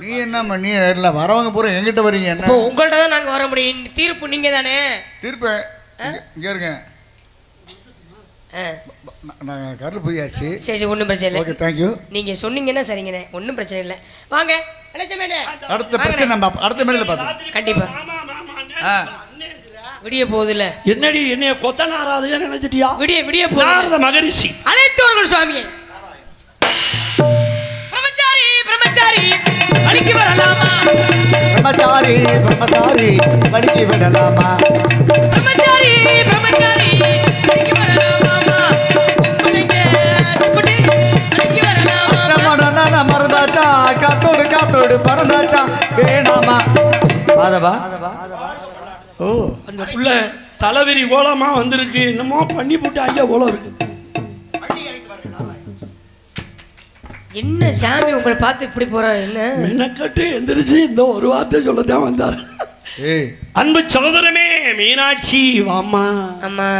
நீ என்ன பண்ணி இல்லை வரவங்க பூரா எங்கிட்ட வரீங்க என்ன? இப்போ உங்கள்ட்ட தான் நாங்க வர முடியும். தீர்ப்பு நீங்க தானே? திருப்ப இங்கே இருங்க. நான் கருள் புதியாச்சு சரி சரி ஒன்றும் பிரச்சனை ஓகே இல்லை தேங்க்யூ நீங்க சொன்னீங்கன்னா சரிங்கண்ணே. ஒன்றும் பிரச்சனை இல்லை. வாங்க. அடுத்த பிரச்சனை நம்ம அடுத்த மேடையில் பார்த்தோம் கண்டிப்பா. ஆ. விடிய போகுதுல்ல. என்னடி என்னைய கொத்தனாராதையா நினைச்சிட்டியா? விடிய விடிய போகுது மகரிஷி. அழைத்தோர்கள் சுவாமியே. பிரம்மச்சாரி பிரம்மச்சாரி வலிக்கு விடலாமா? மறந்தாச்சா? காத்தோடு காத்தோடு பறந்தாச்சா? வேணாமா? மாதவா? ஓ அந்த புள்ள தலைவிரி கோலமா வந்திருக்கு. என்னமோ பண்ணி போட்டு ஐயா கோலம் இருக்கு. என்ன சாமி உங்களை பார்த்து இப்படி போறா? என்ன? மெனக்கட்டு எந்திரிச்சு இந்த ஒரு வார்த்தை சொல்லத்தான் வந்தார். ஏய். அன்பு சகோதரமே மீனாட்சி வாம்மா. அம்மா.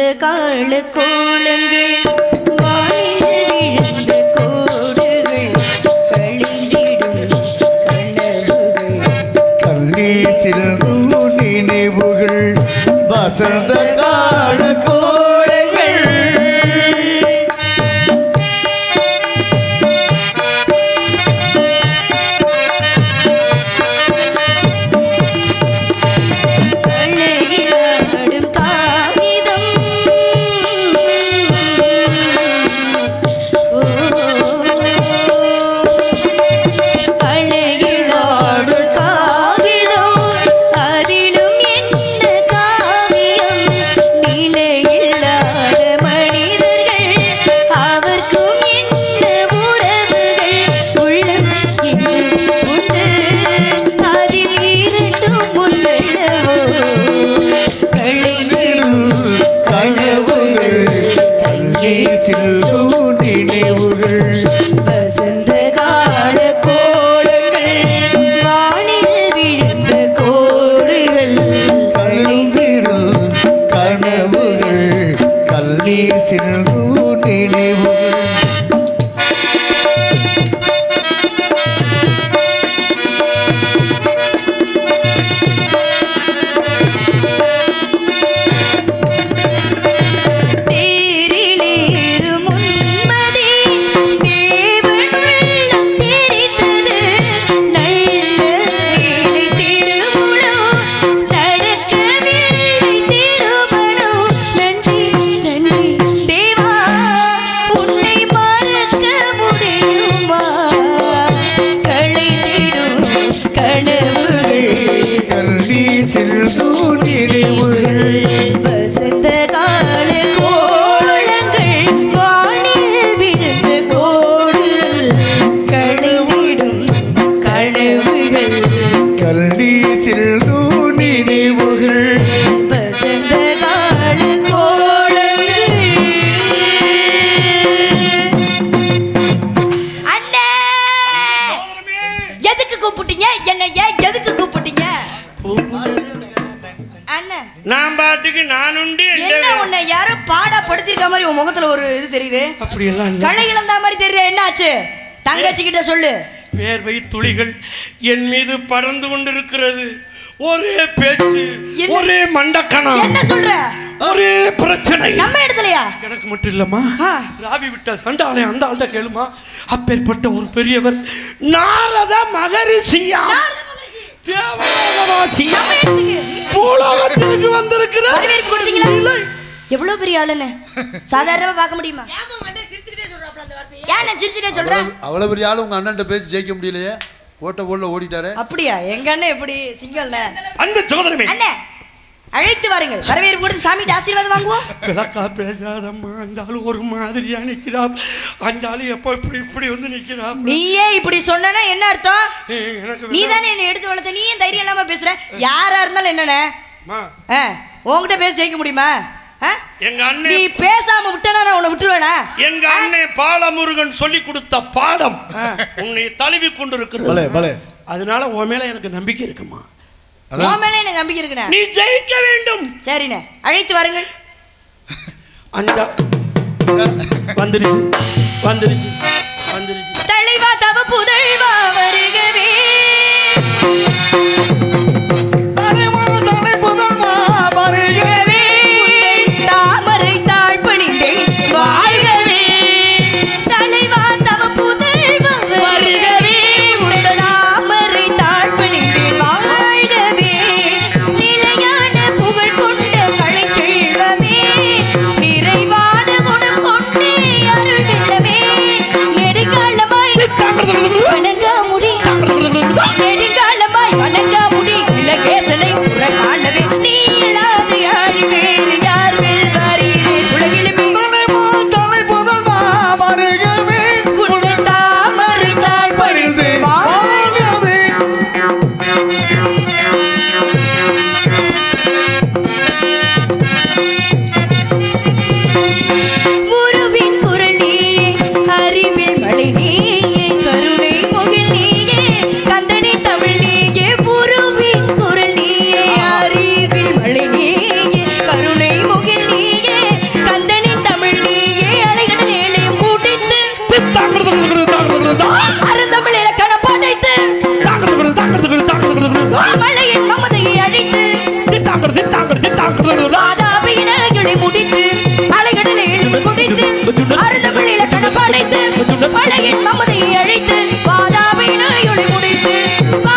வசந்த கால கோலங்கள் வானில் விழுந்த கோடுகள் கழிந்திடும் கனவுகள் கண்ணீச்சில் நினைவுகள் வசந்த என்ன உன்னை யாரோ பாடா படுத்திருக்க மாதிரி உன் முகத்துல ஒரு இது தெரியுது? அப்படியெல்லாம் இல்லை. களை இழந்த மாதிரி தெரியுது? என்ன ஆச்சு தங்கச்சி கிட்ட சொல்லு. வேர்வை துளிகள் என் மீது பறந்து கொண்டிருக்கிறது. ஒரே பேச்சு? ஒரே மண்டக்கணம். என்ன சொல்ற? ஒரே பிரச்சனை. நம்ம இடத்துலயா எனக்கு மட்டும் இல்லம்மா. ராவி விட்ட சண்டாளை அந்த ஆள்கிட்ட கேளுமா. அப்பேற்பட்ட ஒரு பெரியவர் நாரத மகரிஷியா. தேவலோகவாசி பூலோகத்திற்கு கொடுத்தீங்களா எவ்வளவு பெரிய ஆளுன்னு? சாதாரணமா பார்க்க முடியுமா? ஏன் சிரிச்சுட்டே சொல்றேன்? அவ்வளோ பெரிய ஆள் உங்கள் அண்ணன்ட்ட பேசி ஜெயிக்க முடியலையே? ஓட்ட போடல ஓடிட்டாரு. அப்படியா? எங்க அண்ணன் எப்படி? சிங்கல்ல? அன்பு சகோதரமே அண்ணே! அழைத்து வாருங்கள். வரவேற்பு கொடுத்து சாமிகிட்ட ஆசீர்வாதம் வாங்குவோம். விளக்கா பேசாதம்மா. அந்த ஆளு ஒரு மாதிரியா நிக்கிறா அந்த ஆளு எப்போ இப்படி இப்படி வந்து நிக்கிறா நீயே இப்படி சொன்னா என்ன அர்த்தம்? நீ தானே என்னை எடுத்து வளர்த்த? நீ ஏன் தைரியம் இல்லாம பேசுற? யாரா இருந்தாலும் என்னண்ணே? உன்கிட்ட பேச ஜெயிக்க முடியுமா? ஆ? எங்க நீ அண்ணன் பேசாம விட்டனா நான் உன்னை விட்டுருவேனா? எங்க அண்ணன் பாலமுருகன் சொல்லி கொடுத்த பாடம் உன்னை தழுவி கொண்டிருக்கிறது. அதனால உன் மேல எனக்கு நம்பிக்கை இருக்குமா? உன் மேல எனக்கு நம்பிக்கை இருக்குண்ணே. நீ ஜெயிக்க வேண்டும். சரிண்ணே. அழைத்து வாருங்கள். அந்த வந்துருச்சு வந்துருச்சு வந்துருச்சு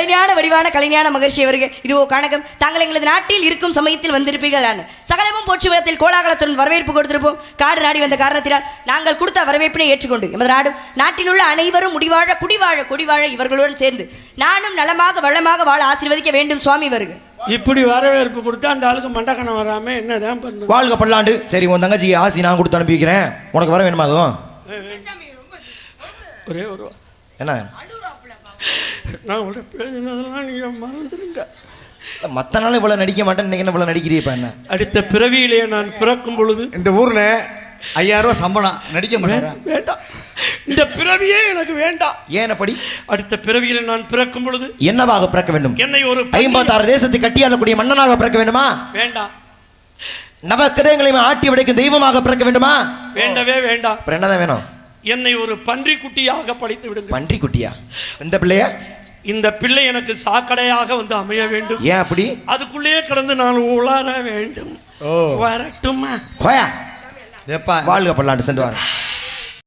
கலைஞான வடிவான கலைஞான மகர்ஷி அவர்கள் இதுவோ கணக்கம் தாங்கள் எங்களது நாட்டில் இருக்கும் சமயத்தில் வந்திருப்பீர்கள் நான் சகலமும் போற்று விதத்தில் கோலாகலத்துடன் வரவேற்பு கொடுத்திருப்போம். காடு நாடி வந்த காரணத்தினால் நாங்கள் கொடுத்த வரவேற்பினை ஏற்றுக்கொண்டு எமது நாடும் நாட்டில் உள்ள அனைவரும் முடிவாழ குடிவாழ குடிவாழ இவர்களுடன் சேர்ந்து நானும் நலமாக வளமாக வாழ ஆசீர்வதிக்க வேண்டும் சுவாமி வருக இப்படி வரவேற்பு கொடுத்தா அந்த ஆளுக்கு மண்டக்கணம் வராம என்னதான் வாழ்க பல்லாண்டு. சரி உன் தங்கச்சிக்கு ஆசி நான் கொடுத்து அனுப்பி வைக்கிறேன் உனக்கு வர வேணுமா அதுவும்? ஒரே ஒரு என்ன? நான் உங்கள்ட்ட பேசினதெல்லாம் நீங்க மறந்துடுங்க மற்ற நாள் இவ்வளோ நடிக்க மாட்டேன் இன்னைக்கு என்ன இவ்வளோ நடிக்கிறீ இப்போ என்ன? அடுத்த பிறவியிலே நான் பிறக்கும் பொழுது இந்த ஊர்ல ஐயாயிரம் ரூபாய் சம்பளம். நடிக்க மாட்டாரா? வேண்டாம். இந்த பிறவியே எனக்கு வேண்டாம். ஏன் படி அடுத்த பிறவியிலே நான் பிறக்கும் பொழுது என்னவாக பிறக்க வேண்டும்? என்னை ஒரு ஐம்பத்தாறு தேசத்தை கட்டியாளக்கூடிய மன்னனாக பிறக்க வேண்டுமா? வேண்டாம். நவ கிரகங்களையும் ஆட்டி உடைக்கும் தெய்வமாக பிறக்க வேண்டுமா? வேண்டவே வேண்டாம். என்னதான் வேணும்? என்னை ஒரு பன்றி குட்டியாக படைத்து விடுங்க பன்றி குட்டியா இந்த பிள்ளைய இந்த பிள்ளை எனக்கு சாக்கடையாக வந்து அமைய வேண்டும். ஏன் அப்படி? அதுக்குள்ளேயே கிடந்து நான் உளர வேண்டும். வரட்டுமா? வாழ்க பல்லாண்டு சென்று வாங்க